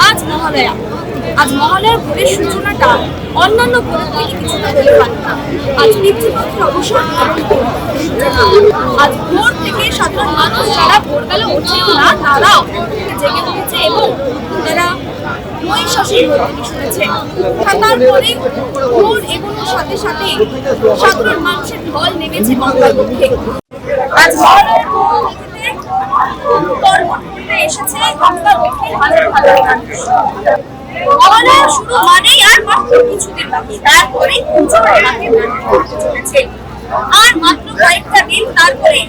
আজ মহালয়া আজ মহালয়ার ভোরের সূচনাটা অন্যান্য ভোরের কিছুটা হলে হালকা আজ পিতৃপক্ষের অবসর আজ ভোর থেকে সাধারণ মানুষ যারা ভোরবেলা ওঠেও না, তারাও জেগে উঠেছে এবং তারা মহিষাসুর শুনেছে তারপরে ভোর সাথে সাথে সাধারণ মানুষের ঢল নেমেছে বাংলার পক্ষে আজ পক্ষ থেকে কর্মঠ করতে এসেছে বাংলা পক্ষে হাজার হাজার মানুষ শুরু মানেই আর মাত্র কিছুদিন বাকি। তারপরে আর মাত্র কয়েকটা দিন তারপরে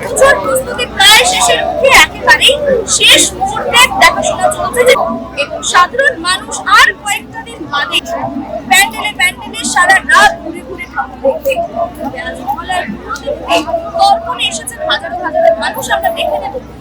পুজোর প্রস্তুতি প্রায় শেষের মুখে একেবারে শেষ মুহূর্তে দেখাশোনা চলছে যে এবং সাধারণ মানুষ আর কয়েকটা দিন বাদে প্যান্ডেলে প্যান্ডেলে সারা রাত ঘুরে ঘুরে ঠাকুর দেখতে তর্পণে এসেছেন হাজারো হাজারো মানুষ। আমরা দেখে নেব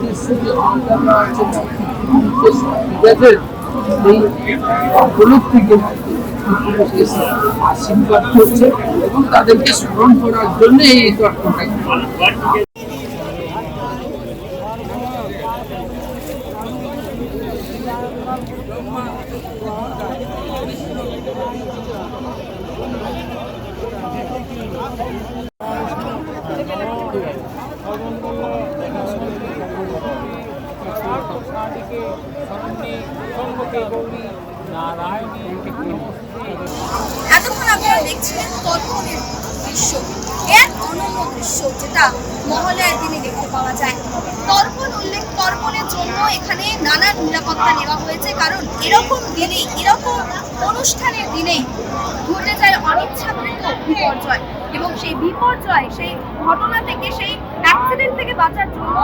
যে তর্পণের উদ্দেশ্য যে বাংলা আছে বিদেশের এই উপলব্ধিকে আশীর্বাদ করছে এবং তাদেরকে স্মরণ করার জন্য এই তর্কটা এতক্ষণ আপনারা দেখছিলেন তর্পণের দৃশ্য। এক অনন্য দৃশ্য, যেটা মহালয়ার দিনে দেখতে পাওয়া যায়। তর্পণ উল্লেখ তর্পণের জন্য এখানে নানান নিরাপত্তা নেওয়া হয়েছে, কারণ এরকম দিনে, এরকম অনুষ্ঠানের দিনে ঘটে যায় অনিচ্ছাকৃত বিপর্যয়। এবং সেই বিপর্যয়, সেই ঘটনা থেকে, সেই অ্যাক্সিডেন্ট থেকে বাঁচার জন্য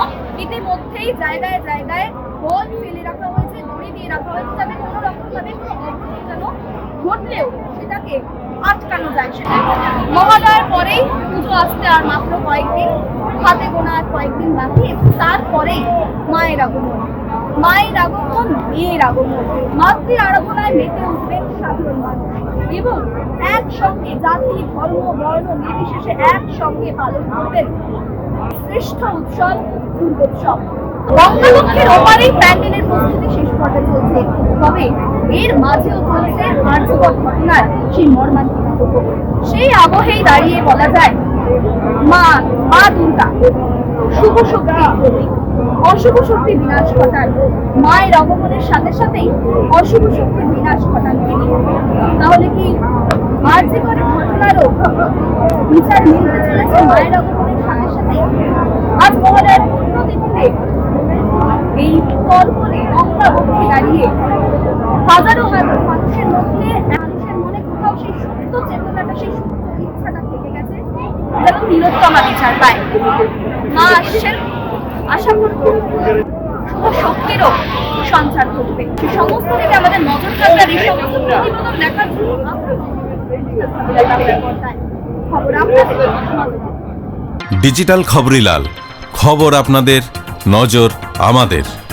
ইতিমধ্যেই জায়গায় জায়গায় বল ফেলে রাখা হয়েছে। দিয়ে রাখা হয়েছে কোনো রকম ভাবে কোনো ঘটলেও সেটাকে আটকানো যায়। সেটা মহালয়ার পরেই পুজো আসতে আর মাত্র কয়েকদিন, হাতে গোনা আর কয়েকদিন বাকি তারপরেই মায়ের আগমন। মায়ের আগমন, মেয়ের আগমন। মাতৃ আরাধনায় মেতে উঠবেন সাধারণ মানুষ। এবং একসঙ্গে জাতি, ধর্ম, বর্ণ নির্বিশেষে একসঙ্গে পালন করবেন শ্রেষ্ঠ উৎসব, দুর্গোৎসব। গঙ্গালক্ষ্মীর ওপারেই প্যান্ডেলের প্রস্তুতি শেষ পর্যায়ে চলছে। তবে এর মাঝেও চলছে কার্যকর ঘটনার সেই মর্মান্তিক সেই আবহেই দাঁড়িয়ে বলা যায়, মা মা দুর্গা। শুভ প্রতীক। অশুভ শক্তি বিনাশ ঘটান। মায়ের আগমনের সাথে সাথেই অশুভ শক্তির বিনাশ ঘটান তিনি। তাহলে কি আর্যিকরের ঘটনারও বিচার মিলতে চলেছে মায়ের আগমনের সাথে সাথে আজ মহালয়ার পূর্ণ তিথিতে এই তর্পণে গঙ্গা বক্ষে দাঁড়িয়ে হাজারো হাজার মানুষের মধ্যে মানুষের মনে কোথাও সেই সুপ্ত চেতনাটা, সেই সুপ্ত ইচ্ছাটা থেকে গেছে যেন তিলোত্তমা বিচার পায়। মা আসছেন। আশা করব শক্তিরও সঞ্চার ঘটবে। সে সমস্ত দিকে আমাদের নজর এই সমস্ত দেখার জন্য ডিজিটাল খবরিলাল খবর আপনাদের নজর আমাদের।